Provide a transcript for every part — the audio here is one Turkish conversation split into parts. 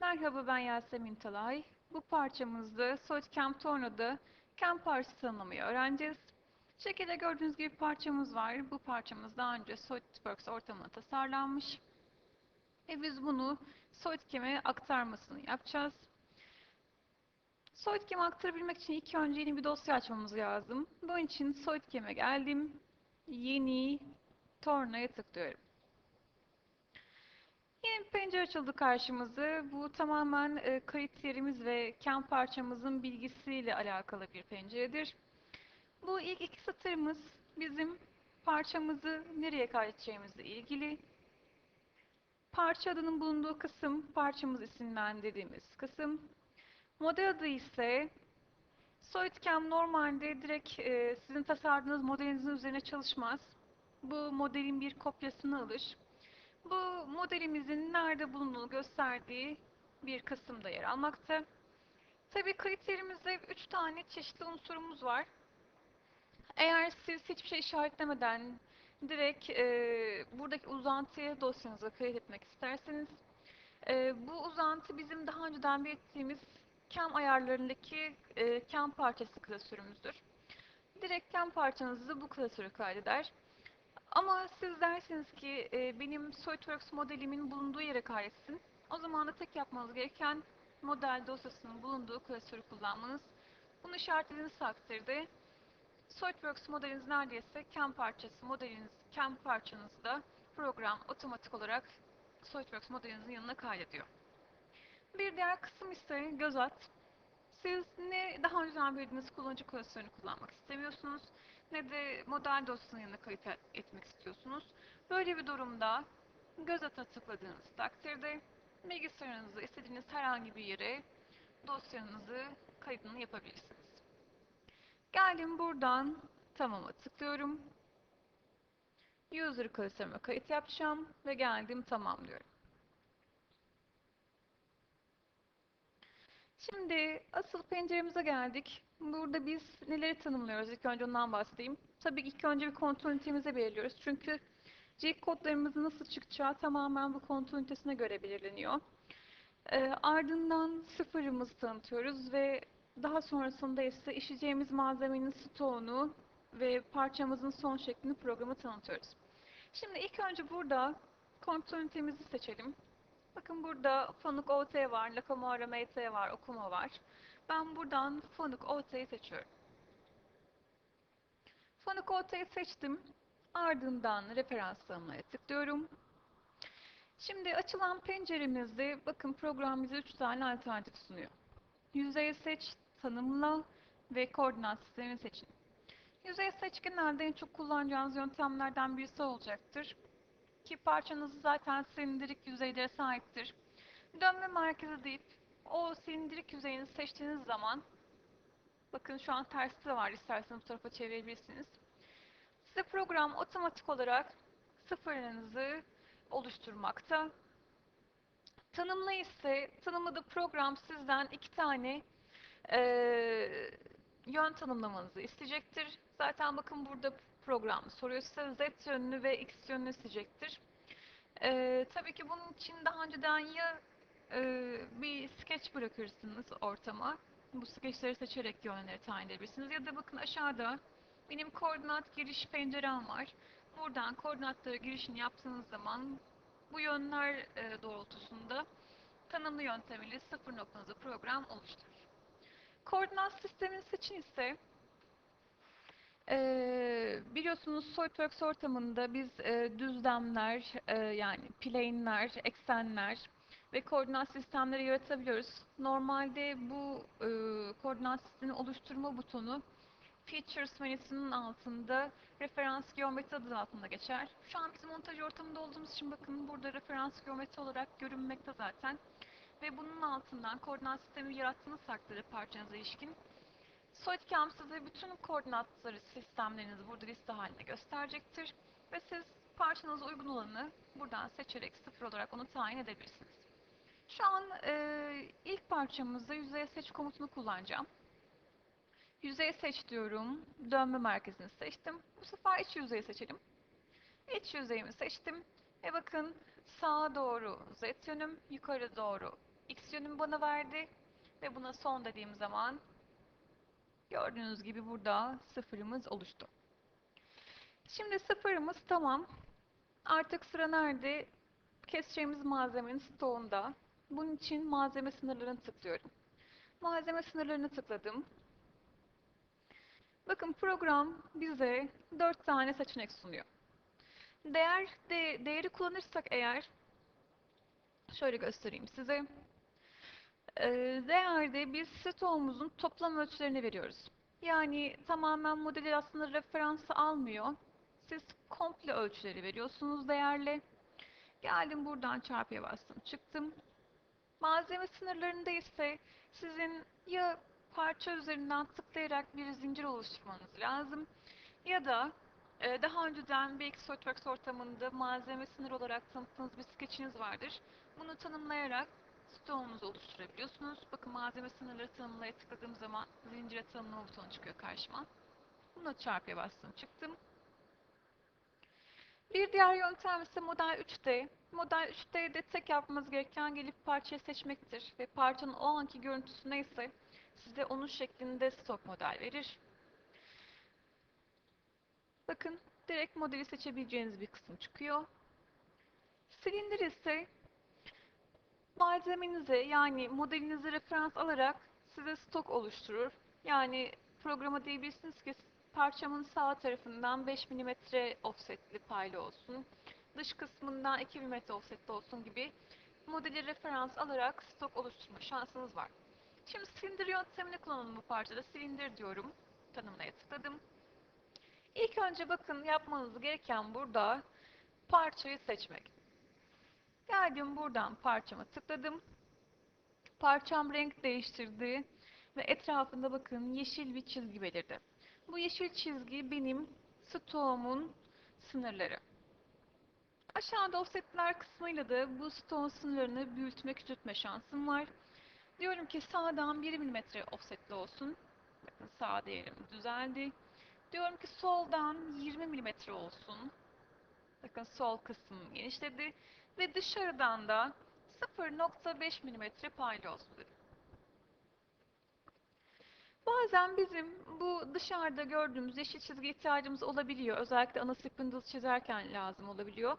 Merhaba ben Yasemin Talay. Bu parçamızda SolidCam Torna'da cam parçası tanımlamayı öğreneceğiz. Şekilde gördüğünüz gibi parçamız var. Bu parçamız daha önce SolidWorks ortamına tasarlanmış. Ve biz bunu SolidCam'e aktarmasını yapacağız. SolidCam'e aktarabilmek için ilk önce yeni bir dosya açmamız lazım. Bunun için SolidCam'e geldim. Yeni Torna'ya tıklıyorum. Bir pencere açıldı karşımıza. Bu tamamen e, kayıt yerimiz ve CAM parçamızın bilgisiyle alakalı bir penceredir. Bu ilk iki satırımız bizim parçamızı nereye kaydedeceğimizle ilgili. Parça adının bulunduğu kısım parçamız isimlendirdiğimiz kısım. Model adı ise SolidCam normalde direkt e, sizin tasarladığınız modelinizin üzerine çalışmaz. Bu modelin bir kopyasını alır. Bu modelimizin nerede bulunduğunu gösterdiği bir kısımda yer almakta. Tabii kayıt yerimizde 3 tane çeşitli unsurumuz var. Eğer siz hiçbir şey işaretlemeden direkt e, buradaki uzantıya dosyanızı kayıt etmek isterseniz e, bu uzantı bizim daha önceden belirttiğimiz CAM ayarlarındaki e, CAM parçası klasörümüzdür. Direkt CAM parçanızı bu klasöre kaydeder. Ama siz dersiniz ki e, benim SolidWorks modelimin bulunduğu yere kaydetsin. O zaman da tek yapmanız gereken model dosyasının bulunduğu klasörü kullanmanız. Bunu işaretlediğiniz takdirde SolidWorks modeliniz neredeyse CAM parçası modeliniz, CAM parçanızı da program otomatik olarak SolidWorks modelinizin yanına kaydediyor. Bir diğer kısım ise göz at. Siz ne daha önceden bildiğiniz kullanıcı klasörünü kullanmak istemiyorsunuz ne de model dosyasının yanına kayıt etmek istiyorsunuz. Böyle bir durumda göz ata tıkladığınız takdirde bilgisayarınızı istediğiniz herhangi bir yere dosyanızı kaydını yapabilirsiniz. Geldim buradan tamama tıklıyorum. User klasörüme kayıt yapacağım ve geldim tamam diyorum. Şimdi asıl penceremize geldik. Burada biz neleri tanımlıyoruz? İlk önce ondan bahsedeyim. Tabii ilk önce bir kontrol ünitemizi belirliyoruz. Çünkü G kodlarımızın nasıl çıkacağı tamamen bu kontrol ünitesine göre belirleniyor. E, ardından sıfırımızı tanıtıyoruz ve daha sonrasında ise işleyeceğimiz malzemenin stoğunu ve parçamızın son şeklini programı tanıtıyoruz. Şimdi ilk önce burada kontrol ünitemizi seçelim. Bakın burada Fonuk OT var, Lakamora MT var, Okuma var. Ben buradan Fonuk OT'yi seçiyorum. Fonuk OT'yi seçtim. Ardından referans tanımlaya tıklıyorum. Şimdi açılan penceremizde bakın program bize 3 tane alternatif sunuyor. Yüzey seç, tanımla ve koordinat sistemi seçin. Yüzey seç genelde en çok kullanacağınız yöntemlerden birisi olacaktır. Ki parçanız zaten silindirik yüzeylere sahiptir. Dönme merkezi deyip o silindirik yüzeyini seçtiğiniz zaman bakın şu an tersi de var isterseniz bu tarafa çevirebilirsiniz. Size program otomatik olarak sıfırlarınızı oluşturmakta. Tanımla ise tanımladığı program sizden iki tane e, yön tanımlamanızı isteyecektir. Zaten bakın burada program soruyor size Z yönünü ve X yönünü isteyecektir. E, tabii ki bunun için daha önceden ya e, bir sketch bırakırsınız ortama. Bu sketchleri seçerek yönleri tayin edebilirsiniz. Ya da bakın aşağıda benim koordinat giriş pencerem var. Buradan koordinatları girişini yaptığınız zaman bu yönler e, doğrultusunda tanımlı yöntemiyle sıfır noktanızı program oluşturur. Koordinat sistemin seçin ise e, biliyorsunuz SolidWorks ortamında biz e, düzlemler e, yani plane'ler, eksenler ve koordinat sistemleri yaratabiliyoruz. Normalde bu e, koordinat sistemi oluşturma butonu Features menüsünün altında referans geometri adı altında geçer. Şu an biz montaj ortamında olduğumuz için bakın burada referans geometri olarak görünmekte zaten. Ve bunun altından koordinat sistemi yarattığınız takdirde parçanıza ilişkin SolidCam size bütün koordinatları sistemlerinizi burada liste halinde gösterecektir. Ve siz parçanıza uygun olanı buradan seçerek sıfır olarak onu tayin edebilirsiniz. Şu an e, ilk parçamızda yüzeye seç komutunu kullanacağım. Yüzey seç diyorum. Dönme merkezini seçtim. Bu sefer iç yüzeyi seçelim. İç yüzeyimi seçtim. Ve bakın sağa doğru z yönüm, yukarı doğru x yönümü bana verdi. Ve buna son dediğim zaman gördüğünüz gibi burada sıfırımız oluştu. Şimdi sıfırımız tamam. Artık sıra nerede? Keseceğimiz malzemenin stoğunda. Bunun için malzeme sınırlarını tıklıyorum. Malzeme sınırlarını tıkladım. Bakın program bize 4 tane seçenek sunuyor. Değer de, değeri kullanırsak eğer şöyle göstereyim size. Değerde biz stoğumuzun toplam ölçülerini veriyoruz. Yani tamamen modeli aslında referansı almıyor. Siz komple ölçüleri veriyorsunuz değerle. Geldim buradan çarpıya bastım çıktım. Malzeme sınırlarında ise sizin ya parça üzerinden tıklayarak bir zincir oluşturmanız lazım ya da daha önceden belki SolidWorks ortamında malzeme sınır olarak tanıttığınız bir skeçiniz vardır. Bunu tanımlayarak stoğunuzu oluşturabiliyorsunuz. Bakın malzeme sınırları tanımlaya tıkladığım zaman zincire tanımlama butonu çıkıyor karşıma. Buna çarpıya bastım çıktım. Bir diğer yöntem ise model 3D. Model 3D'de tek yapmanız gereken gelip parçayı seçmektir ve parçanın o anki görüntüsü neyse size onun şeklinde stok model verir. Bakın direkt modeli seçebileceğiniz bir kısım çıkıyor. Silindir ise malzemenizi yani modelinizi referans alarak size stok oluşturur. Yani programa diyebilirsiniz ki parçamın sağ tarafından 5 mm offsetli paylı olsun. Dış kısmından 2 mm offsetli olsun gibi modeli referans alarak stok oluşturma şansınız var. Şimdi silindir yöntemini kullanalım bu parçada. Silindir diyorum. Tanımlaya tıkladım. İlk önce bakın yapmanız gereken burada parçayı seçmek. Geldim buradan parçama tıkladım. Parçam renk değiştirdi ve etrafında bakın yeşil bir çizgi belirdi. Bu yeşil çizgi benim stoğumun sınırları. Aşağıda offsetler kısmıyla da bu stoğun sınırlarını büyütme küçültme şansım var. Diyorum ki sağdan 1 mm offsetli olsun. Bakın sağ değerim düzeldi. Diyorum ki soldan 20 mm olsun. Bakın sol kısmım genişledi. Ve dışarıdan da 0.5 mm olsun dedim. Bazen bizim bu dışarıda gördüğümüz yeşil çizgi ihtiyacımız olabiliyor. Özellikle ana spindle çizerken lazım olabiliyor.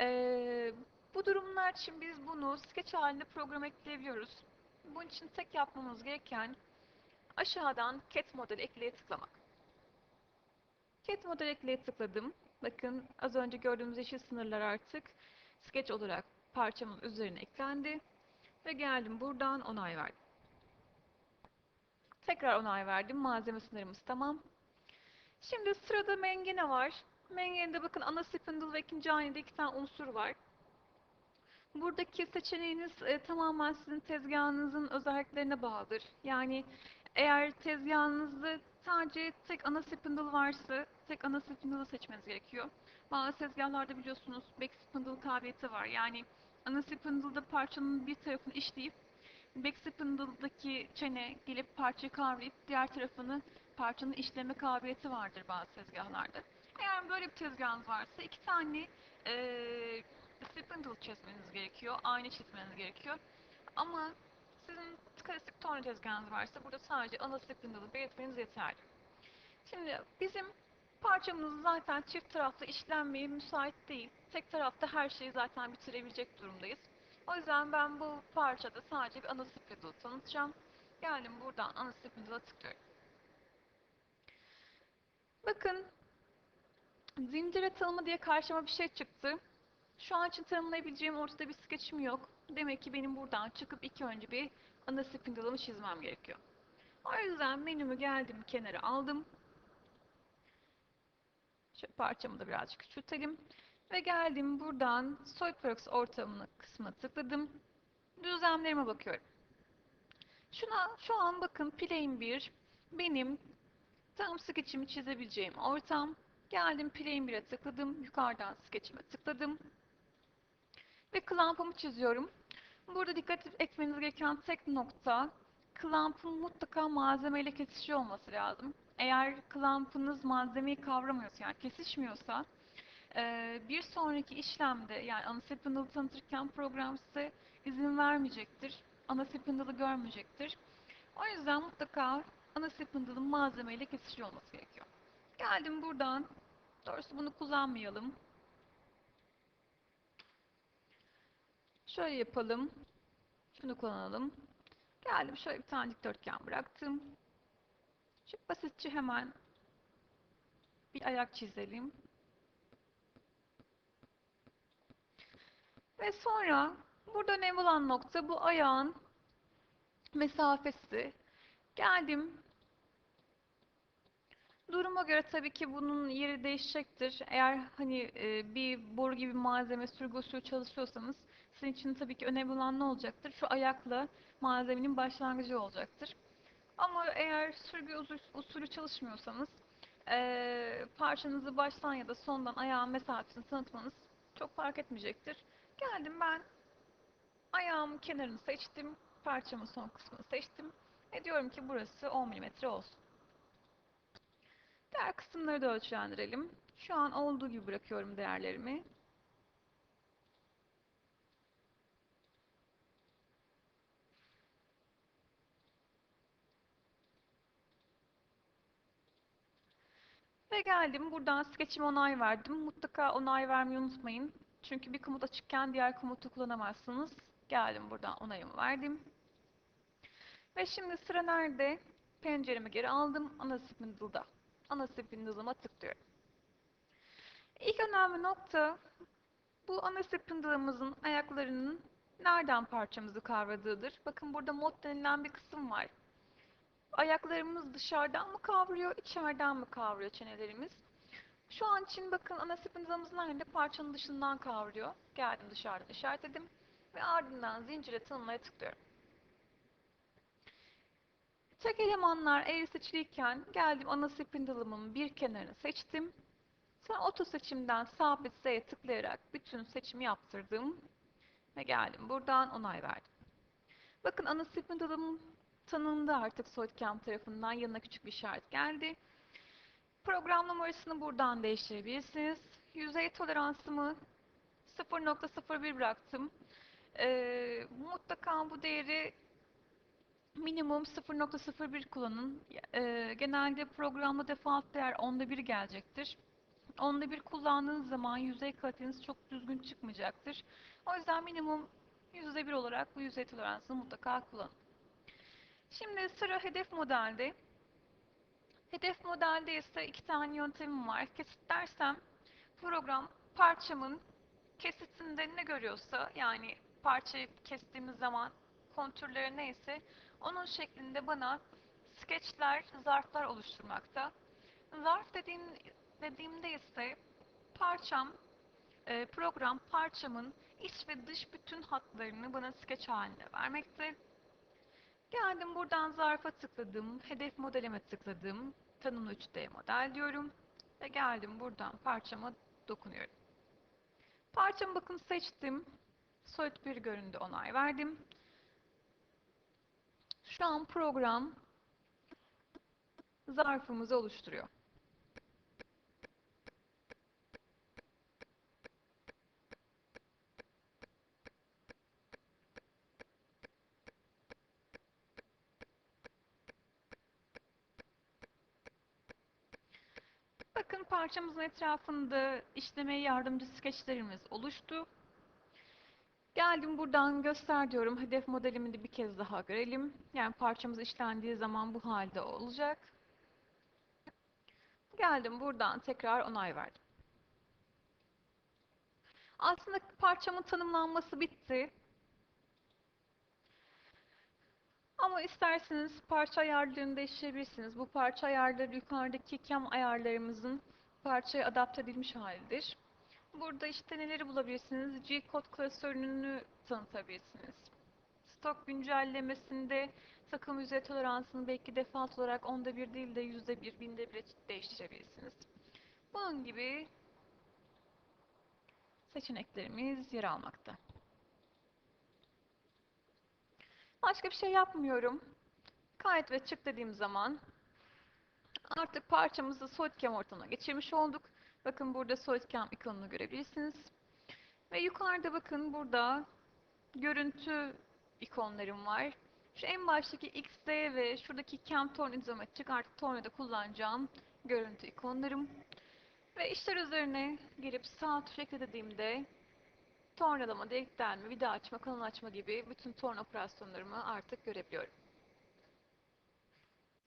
Ee, bu durumlar için biz bunu sketch halinde program ekleyebiliyoruz. Bunun için tek yapmamız gereken aşağıdan cat model ekleye tıklamak. Cat model ekleye tıkladım. Bakın az önce gördüğümüz yeşil sınırlar artık sketch olarak parçamın üzerine eklendi. Ve geldim buradan onay verdim. Tekrar onay verdim. Malzeme sınırımız tamam. Şimdi sırada mengene var. Mengenede bakın ana spindle ve ikinci hanede iki tane unsur var. Buradaki seçeneğiniz e, tamamen sizin tezgahınızın özelliklerine bağlıdır. Yani eğer tezgahınızda sadece tek ana spindle varsa tek ana spindle'ı seçmeniz gerekiyor. Bazı tezgahlarda biliyorsunuz back spindle kabiliyeti var. Yani ana spindle'da parçanın bir tarafını işleyip back spindle'daki çene gelip parçayı kavrayıp diğer tarafını parçanın işleme kabiliyeti vardır bazı tezgahlarda. Eğer böyle bir tezgahınız varsa iki tane e, spindle çizmeniz gerekiyor. Aynı çizmeniz gerekiyor. Ama sizin klasik torna tezgahınız varsa burada sadece ana spindle'ı belirtmeniz yeterli. Şimdi bizim parçamız zaten çift taraflı işlenmeye müsait değil. Tek tarafta her şeyi zaten bitirebilecek durumdayız. O yüzden ben bu parçada sadece bir ana spindle tanıtacağım. Geldim buradan ana spindle'a tıklıyorum. Bakın zincire tanımı diye karşıma bir şey çıktı. Şu an için tanımlayabileceğim ortada bir sketchim yok. Demek ki benim buradan çıkıp iki önce bir ana spindle'ımı çizmem gerekiyor. O yüzden menümü geldim kenara aldım. Şu parçamı da birazcık küçültelim. Ve geldim buradan SolidWorks ortamını kısmına tıkladım. Düzlemlerime bakıyorum. Şuna şu an bakın plane 1 benim tam sketchimi çizebileceğim ortam. Geldim plane 1'e tıkladım. Yukarıdan sketchime tıkladım. Ve clamp'ımı çiziyorum. Burada dikkat etmeniz gereken tek nokta clamp'ın mutlaka malzemeyle kesişiyor olması lazım. Eğer clamp'ınız malzemeyi kavramıyorsa yani kesişmiyorsa bir sonraki işlemde yani ana spindle tanıtırken program size izin vermeyecektir. ana spindle'ı görmeyecektir. O yüzden mutlaka ana spindle'ın malzemeyle kesişiyor olması gerekiyor. Geldim buradan. Doğrusu bunu kullanmayalım. Şöyle yapalım. Şunu kullanalım. Geldim şöyle bir tane dikdörtgen bıraktım. Şu basitçe hemen bir ayak çizelim. Ve sonra burada önemli olan nokta bu ayağın mesafesi. Geldim. Duruma göre tabii ki bunun yeri değişecektir. Eğer hani e, bir boru gibi malzeme sürgü usulü çalışıyorsanız sizin için tabii ki önemli olan ne olacaktır? Şu ayakla malzemenin başlangıcı olacaktır. Ama eğer sürgü usul- usulü çalışmıyorsanız e, parçanızı baştan ya da sondan ayağın mesafesini tanıtmanız çok fark etmeyecektir. Geldim ben ayağımın kenarını seçtim. Parçamın son kısmını seçtim. Ve diyorum ki burası 10 mm olsun. Diğer kısımları da ölçülendirelim. Şu an olduğu gibi bırakıyorum değerlerimi. Ve geldim. Buradan sketch'ime onay verdim. Mutlaka onay vermeyi unutmayın. Çünkü bir komut açıkken diğer komutu kullanamazsınız. Geldim buradan onayımı verdim. Ve şimdi sıra nerede? Penceremi geri aldım. Ana spindle'da. Ana spindle'ıma tıklıyorum. İlk önemli nokta bu ana spindle'ımızın ayaklarının nereden parçamızı kavradığıdır. Bakın burada mod denilen bir kısım var. Ayaklarımız dışarıdan mı kavruyor, içeriden mi kavruyor çenelerimiz? Şu an için bakın ana spindle'ımız nerede? Parçanın dışından kavruyor. Geldim dışarıdan işaretledim. Ve ardından zincire tanımlaya tıklıyorum. Tek elemanlar eğri seçiliyken geldim ana spindle'ımın bir kenarını seçtim. Sonra oto seçimden sabit Z'ye tıklayarak bütün seçimi yaptırdım. Ve geldim buradan onay verdim. Bakın ana spindle'ım tanındı artık SolidCam tarafından. Yanına küçük bir işaret geldi. Program numarasını buradan değiştirebilirsiniz. Yüzey toleransımı 0.01 bıraktım. Ee, mutlaka bu değeri minimum 0.01 kullanın. Ee, genelde programda default değer onda bir gelecektir. Onda bir kullandığınız zaman yüzey kaliteniz çok düzgün çıkmayacaktır. O yüzden minimum yüzde bir olarak bu yüzey toleransını mutlaka kullanın. Şimdi sıra hedef modelde. Hedef modelde ise iki tane yöntemim var. Kesit dersem program parçamın kesitinde ne görüyorsa yani parçayı kestiğimiz zaman kontürleri neyse onun şeklinde bana skeçler, zarflar oluşturmakta. Zarf dediğim, dediğimde ise parçam, e, program parçamın iç ve dış bütün hatlarını bana skeç halinde vermekte. Geldim buradan zarfa tıkladım, hedef modelime tıkladım, tanımlı 3D model diyorum ve geldim buradan parçama dokunuyorum. Parçamı bakın seçtim, Solid bir göründü onay verdim. Şu an program zarfımızı oluşturuyor. Bakın parçamızın etrafında işlemeye yardımcı skeçlerimiz oluştu. Geldim buradan göster diyorum. Hedef modelimi de bir kez daha görelim. Yani parçamız işlendiği zaman bu halde olacak. Geldim buradan tekrar onay verdim. Aslında parçamın tanımlanması bitti. Ama isterseniz parça ayarlarını değiştirebilirsiniz. Bu parça ayarları yukarıdaki cam ayarlarımızın parçaya adapte edilmiş halidir. Burada işte neleri bulabilirsiniz? G-Code klasörünü tanıtabilirsiniz. Stok güncellemesinde takım yüzey toleransını belki default olarak onda bir değil de yüzde bir, binde bir değiştirebilirsiniz. Bunun gibi seçeneklerimiz yer almakta. Başka bir şey yapmıyorum. Kayıt ve çık dediğim zaman artık parçamızı SolidCam ortamına geçirmiş olduk. Bakın burada SolidCam ikonunu görebilirsiniz. Ve yukarıda bakın burada görüntü ikonlarım var. Şu en baştaki XD ve şuradaki Cam Torn izometrik artık tornada kullanacağım görüntü ikonlarım. Ve işler üzerine gelip sağ tuş ekle dediğimde tornalama, deliklenme, vida açma, kanal açma gibi bütün torn operasyonlarımı artık görebiliyorum.